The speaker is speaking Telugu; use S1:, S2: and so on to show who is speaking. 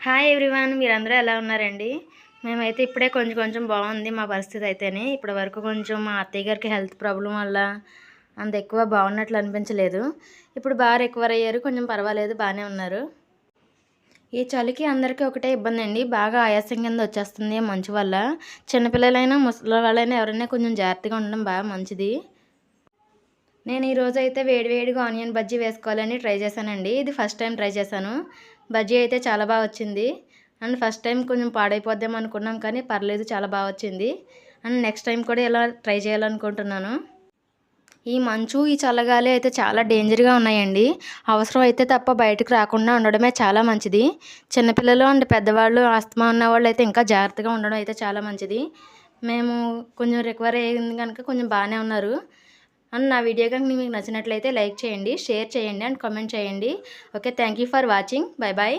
S1: హాయ్ ఎవ్రీవన్ మీరందరూ ఎలా ఉన్నారండి? మేమైతే ఇప్పుడే కొంచెం కొంచెం బాగుంది మా పరిస్థితి అయితేనే. ఇప్పటి వరకు కొంచెం మా అత్తయ్య గారికి హెల్త్ ప్రాబ్లం వల్ల అంత ఎక్కువ బాగున్నట్లు అనిపించలేదు. ఇప్పుడు బాగా రికవర్ అయ్యారు కొంచెం పర్వాలేదు బాగానే ఉన్నారు. ఈ చలికి అందరికీ ఒకటే ఇబ్బంది అండి. బాగా ఆయాసం కింద వచ్చేస్తుంది మంచు వల్ల. చిన్నపిల్లలైనా ముసలి వాళ్ళైనా ఎవరైనా కొంచెం జాగ్రత్తగా ఉండడం బాగా మంచిది. నేను ఈరోజు అయితే వేడివేడిగా ఆనియన్ బజ్జీ వేసుకోవాలని ట్రై చేశానండి. ఇది ఫస్ట్ టైం ట్రై చేశాను. బజ్జీ అయితే చాలా బాగా వచ్చింది. అండ్ ఫస్ట్ టైం కొంచెం పాడైపోద్దాం అనుకున్నాం కానీ పర్లేదు చాలా బాగా వచ్చింది. అండ్ నెక్స్ట్ టైం కూడా ఇలా ట్రై చేయాలనుకుంటున్నాను? ఈ మంచు ఈ చల్లగాలి అయితే చాలా డేంజర్గా ఉన్నాయండి. అవసరం అయితే తప్ప బయటకు రాకుండా ఉండడమే చాలా మంచిది. చిన్నపిల్లలు అండ్ పెద్దవాళ్ళు ఆస్తమా ఉన్న వాళ్ళు అయితే ఇంకా జాగ్రత్తగా ఉండడం అయితే చాలా మంచిది. మేము కొంచెం రికవర్ అయ్యింది కనుక కొంచెం బాగానే ఉన్నారు. అండ్ నా వీడియో కనుక మీకు నచ్చినట్లయితే లైక్ చేయండి షేర్ చేయండి అండ్ కామెంట్ చేయండి. Okay thank you for watching. Bye bye